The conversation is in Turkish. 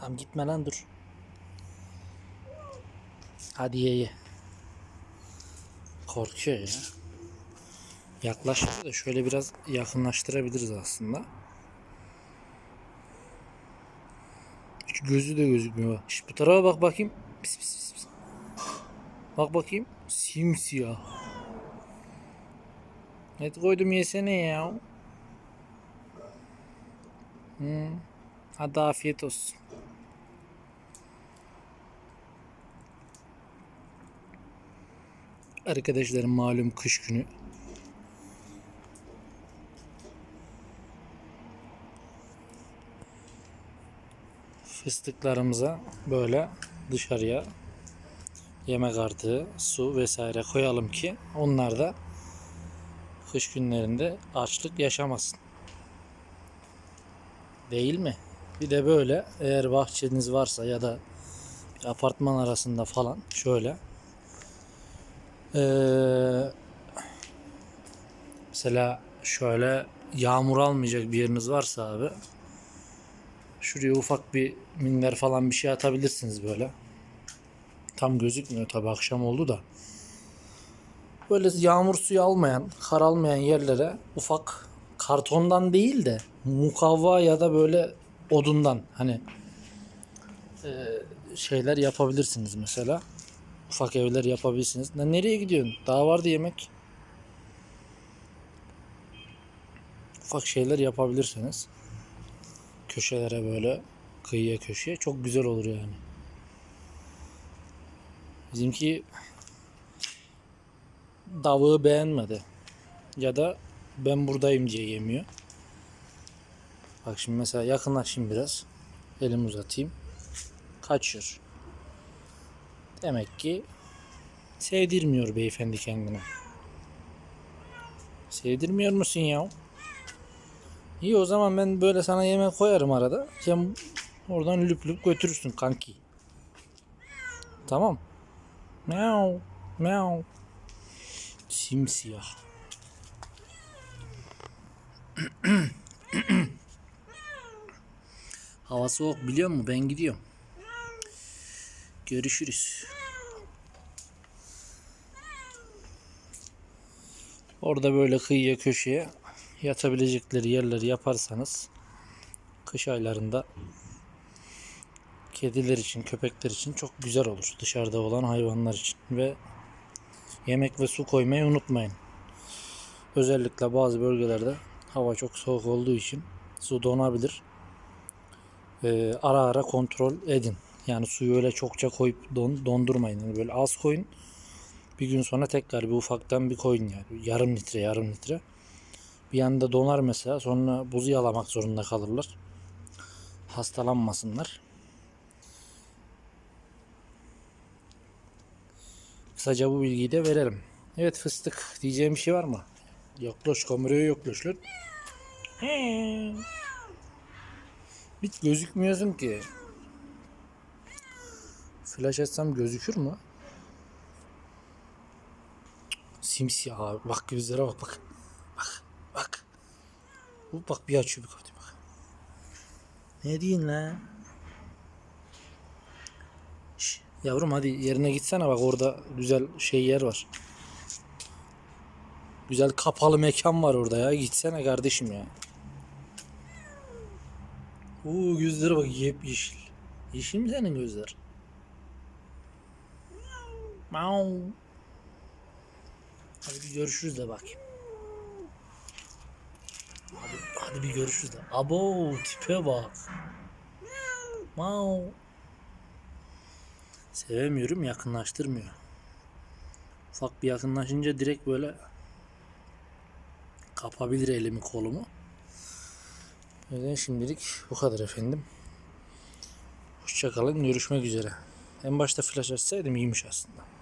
Tamam gitme lan dur. Hadi ye ye. Korkuyor ya. Yaklaştı da şöyle biraz yakınlaştırabiliriz aslında. Hiç gözü de gözükmüyor. Şş, bu tarafa bak bakayım. Pis pis pis. pis. Bak bakayım. Simsiyah. Et koydum yesene ya. Hmm. Hadi afiyet olsun. Arkadaşlarım malum kış günü. Fıstıklarımıza böyle dışarıya yemek artığı, su vesaire koyalım ki onlar da kış günlerinde açlık yaşamasın. Değil mi? Bir de böyle eğer bahçeniz varsa ya da apartman arasında falan şöyle ee, mesela şöyle yağmur almayacak bir yeriniz varsa abi şuraya ufak bir minder falan bir şey atabilirsiniz böyle. Tam gözükmüyor tabi akşam oldu da. Böyle yağmur suyu almayan, kar almayan yerlere ufak kartondan değil de mukavva ya da böyle odundan hani e, şeyler yapabilirsiniz mesela. Ufak evler yapabilirsiniz. Lan nereye gidiyorsun? Daha vardı yemek. Ufak şeyler yapabilirsiniz. Köşelere böyle kıyıya köşeye çok güzel olur yani. Bizimki davuğu beğenmedi. Ya da ben buradayım diye yemiyor. Bak şimdi mesela yakınlaşayım biraz. Elimi uzatayım. Kaçıyor. Demek ki sevdirmiyor beyefendi kendine. Sevdirmiyor musun ya? İyi o zaman ben böyle sana yemek koyarım arada. Sen oradan lüp lüp götürürsün kanki. Tamam. Meow. Meow. Simsiyah. Hava soğuk biliyor musun? Ben gidiyorum. Görüşürüz. Orada böyle kıyıya köşeye yatabilecekleri yerleri yaparsanız kış aylarında kediler için, köpekler için çok güzel olur. Dışarıda olan hayvanlar için ve yemek ve su koymayı unutmayın. Özellikle bazı bölgelerde hava çok soğuk olduğu için su donabilir. Ee, ara ara kontrol edin. Yani suyu öyle çokça koyup don, dondurmayın. Yani böyle az koyun. Bir gün sonra tekrar bir ufaktan bir koyun yani. Yarım litre, yarım litre. Bir anda donar mesela. Sonra buzu yalamak zorunda kalırlar. Hastalanmasınlar. Kısaca bu bilgiyi de verelim. Evet fıstık diyeceğim bir şey var mı? Yoklaş kameraya yoklaş lan. Hiç gözükmüyorsun ki. Flash etsem gözükür mü? Simsiyah abi. Bak gözlere bak bak. Bak bak. Bu bak bir açıyor bir kapatıyor bak. Ne diyorsun lan? Şş, yavrum hadi yerine gitsene bak orada güzel şey yer var. Güzel kapalı mekan var orada ya. Gitsene kardeşim ya. Oo gözlere bak yep yeşil. Yeşil mi senin gözler? Mau. Hadi bir görüşürüz de bakayım. Hadi, hadi bir görüşürüz de. Abo tipe bak. Mau. Sevemiyorum yakınlaştırmıyor. Ufak bir yakınlaşınca direkt böyle kapabilir elimi kolumu. O şimdilik bu kadar efendim. Hoşçakalın. Görüşmek üzere. En başta flash açsaydım iyiymiş aslında.